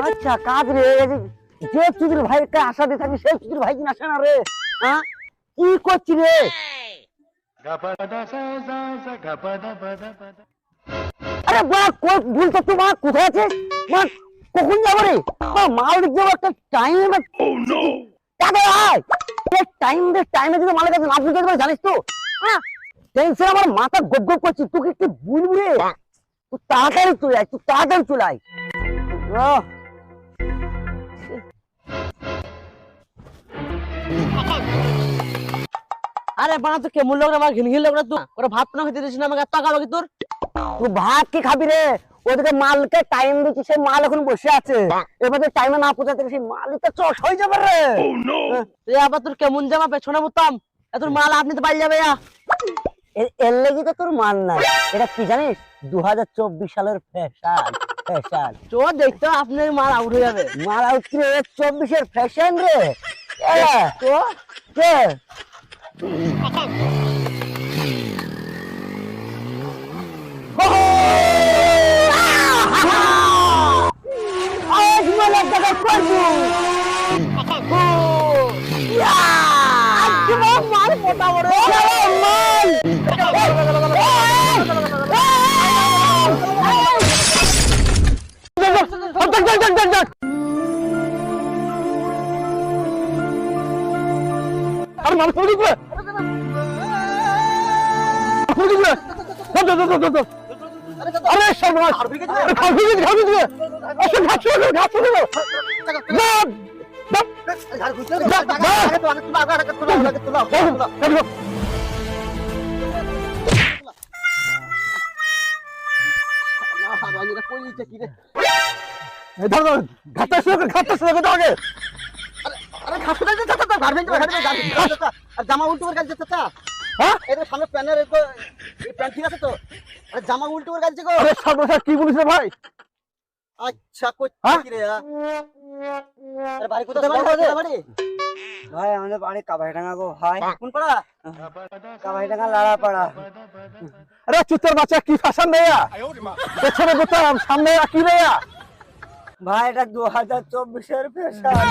আচ্ছা কাজ রে যে- চুদির ভাইকে আশা দিয়ে থাকি, সেই চুদির ভাই কিনা আসে না রে হ্যাঁ? কি করছি রে? আরে বা ভুল তো তোমার কোথায় আছে কখন যাব রে? মা মালিক যাব একটা টাইম কাকে আয়! এই টাইম টাইমে যদি মালিক কাছে না বুঝতে পারে জানিস তো? হ্যাঁ। টেনশন আমার মাথা গপ গপ করছি তোকে একটু বলবি রে? তুই তাড়াতাড়ি চলে আয় তুই তাড়াতাড়ি চলে আয়। আরে বানা তো কেমন লোক আমার ঘিন ঘিন লোক না তুই ওরা ভাত না খেতে দিস না আমাকে টাকা বাকি তোর? তুই ভাত কি খাবি রে? ওদিকে মালকে টাইম দিচ্ছি সেই মাল এখন বসে আছে। এবার টাইমে না পৌঁছাতে সেই মালই তো চট হয়ে যাবে রে। তুই আবার তোর কেমন জামা পেছনে বুতাম? এত মাল আপনি তো পাই যাবে এর লেগে তো তোর মাল নাই। এটা কি জানিস? দু হাজার চব্বিশ সালের ফ্যাশন ফ্যাশন চো দেখতে আপনার মাল আউট হয়ে যাবে। মাল হচ্ছে চব্বিশের ফ্যাশন রে। তো? কে? আরে মানুষ দর দর দর দর আরে সর্বনাশ আরে খাবি খাবি গেছে আচ্ছা ঘাটছে ঘাটছে না ধর জামা উল্টো করে গেছে চাচা হ্যাঁ এটা সামনে প্যানের প্যান্ট ঠিক আছে তো আরে জামা উল্টো করে গেছে গো কি বলিস ভাই আচ্ছা কই হ্যাঁ? কি রে বাড়ি কোথায় বাড়ি কোথায় বাড়ি ভাই আমাদের বাড়ি কাবাইডাঙ্গা গো ভাই কোন পাড়া কাবাইডাঙ্গা লাড়া পাড়া আরে চুতের বাচ্চা কি ফ্যাশন নেয়া পেছনে বোতাম সামনে কি নেয়া ভাই এটা দু হাজার চব্বিশের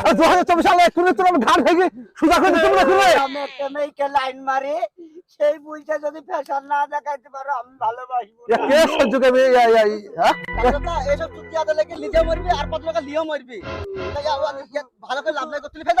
আর দু হাজার চব্বিশ সালে এক্ষুনি তোর ঘাট ভেঙে সুদা করে দিতে বলে আমি একটা মেয়েকে লাইন মারি সেই বুঝতে যদি ফ্যাশন না দেখাইতে পারো আমি ভালোবাসবো। কে সহ্য করবে হ্যাঁ এসব চুক্তি আদা লেগে মরবি আর কত টাকা লিও মরবি তাই ভালো করে লাভ নাই করতে ফেলে